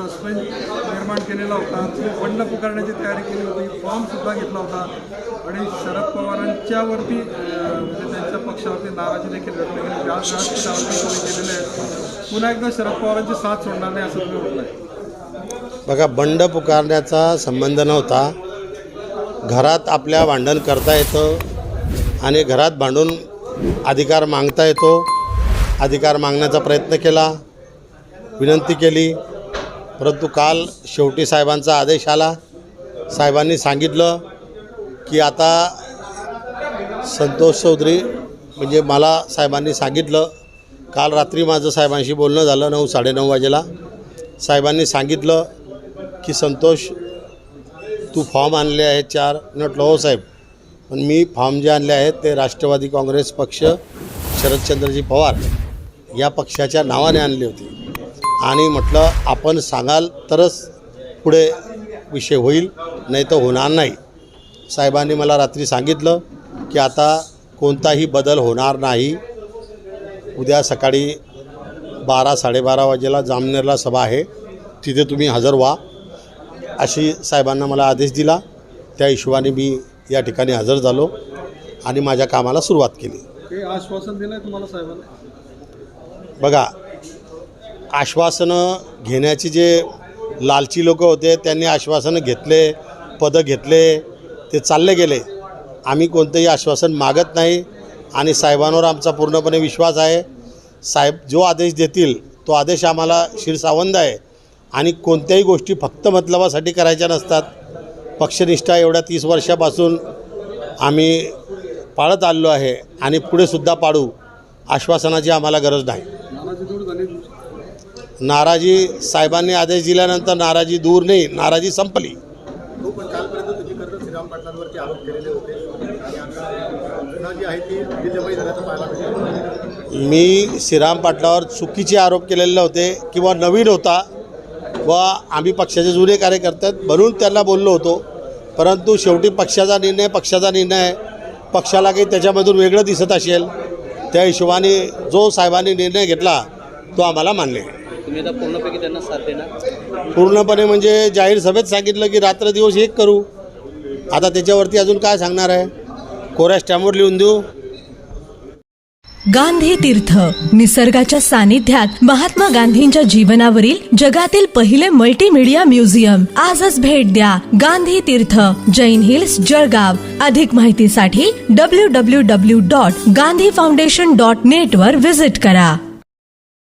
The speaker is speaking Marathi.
सस्पेन्स निर्माण केलेला होता. बंड पुकारण्याची तयारी केली होती. फॉर्मसुद्धा घेतला होता. आणि शरद पवारांच्यावरती म्हणजे त्यांच्या पक्षावरती नाराजी देखील व्यक्त केली. व्याज व्यासपीठावरती तुम्ही केलेले आहेत पुन्हा एकदा शरद पवारांची साथ सोडणार नाही असं तुम्ही म्हटलंय बघा बंड पुकारण्याचा संबंध नव्हता. घरात आपल्या भांडण करता येतं आणि घरात भांडून अधिकार मागता येतो. अधिकार मागण्याचा प्रयत्न केला. विनंती केली. परंतु काल शेवटी साहेबांचा आदेश आला. साहेबांनी सांगितलं की आता संतोष चौधरी म्हणजे मला साहेबांनी सांगितलं काल रात्री माझं साहेबांशी बोलणं झालं नऊ साडेनऊ वाजेला. साहेबांनी सांगितलं की संतोष तू फॉर्म आणले आहेत चार. म्हटलं हो साहेब. पण मी फॉर्म जे आणले आहेत ते राष्ट्रवादी काँग्रेस पक्ष शरदचंद्रजी पवार या पक्षाच्या नावाने आणली होती. आणि म्हटलं आपण सांगाल तरच पुढे विषय होईल नाही तर होणार नाही. साहेबांनी मला रात्री सांगितलं की आता कोणताही बदल होणार नाही. उद्या सकाळी बारा साडेबारा वाजेला जामनेरला सभा आहे. तिथे तुम्ही हजर व्हा. अशी साहेबांना मला आदेश दिला. त्या हिशोबाने मी या ठिकाणी हजर झालो आणि माझ्या कामाला सुरुवात केली. आश्वासन दिलंय तुम्हाला साहेबांना? बघा आश्वासनं घेण्याचे जे लालची लोक होते त्यांनी आश्वासनं घेतले पदं घेतले ते चालले गेले. आम्ही कोणतंही आश्वासन मागत नाही आणि साहेबांवर आमचा पूर्णपणे विश्वास आहे. साहेब जो आदेश देतील तो आदेश आम्हाला शिरसावंद आहे. आणि कोणत्याही गोष्टी फक्त मतलबासाठी करायच्या नसतात. पक्षनिष्ठा एवढ्या तीस वर्षापासून आम्ही पाळत आलेलो आहे आणि पुढेसुद्धा पाडू आश्वासनाची आम्हाला गरज नाही नाराजी दूर झाली तुमची? नाराजी साहेबांनी आदेश दिल्यानंतर नाराजी दूर नाही नाराजी संपली. हो मी श्रीराम पाटलावर चुकीचे आरोप केलेले होते किंवा नवीन होता व आम्ही पक्षाचे जुने कार्यकर्ते आहेत म्हणून त्यांना बोललो होतो. परंतु शेवटी पक्षाचा निर्णय पक्षाचा निर्णय. पक्षाला काही त्याच्यामधून वेगळं दिसत असेल. त्या हिशोबाने जो साहेबांनी निर्णय घेतला तो आम्हाला मान्य आहे. तुम्ही आता पूर्णपैकी त्यांना साथ देणार? पूर्णपणे म्हणजे जाहीर सभेत सांगितलं की रात्र दिवस एक करू. आता त्याच्यावरती अजून काय सांगणार आहे? कोऱ्या स्टॅम्पवर लिहून देऊ. गांधी तीर्थ निसर्गाच्या सानिध्यात महात्मा गांधींच्या जीवनावरील जगातील पहिले मल्टीमीडिया म्युझियम आजच भेट द्या गांधी तीर्थ जैन हिल्स जळगाव. अधिक माहितीसाठी W W W dot Gandhi foundation dot net वर विजिट करा.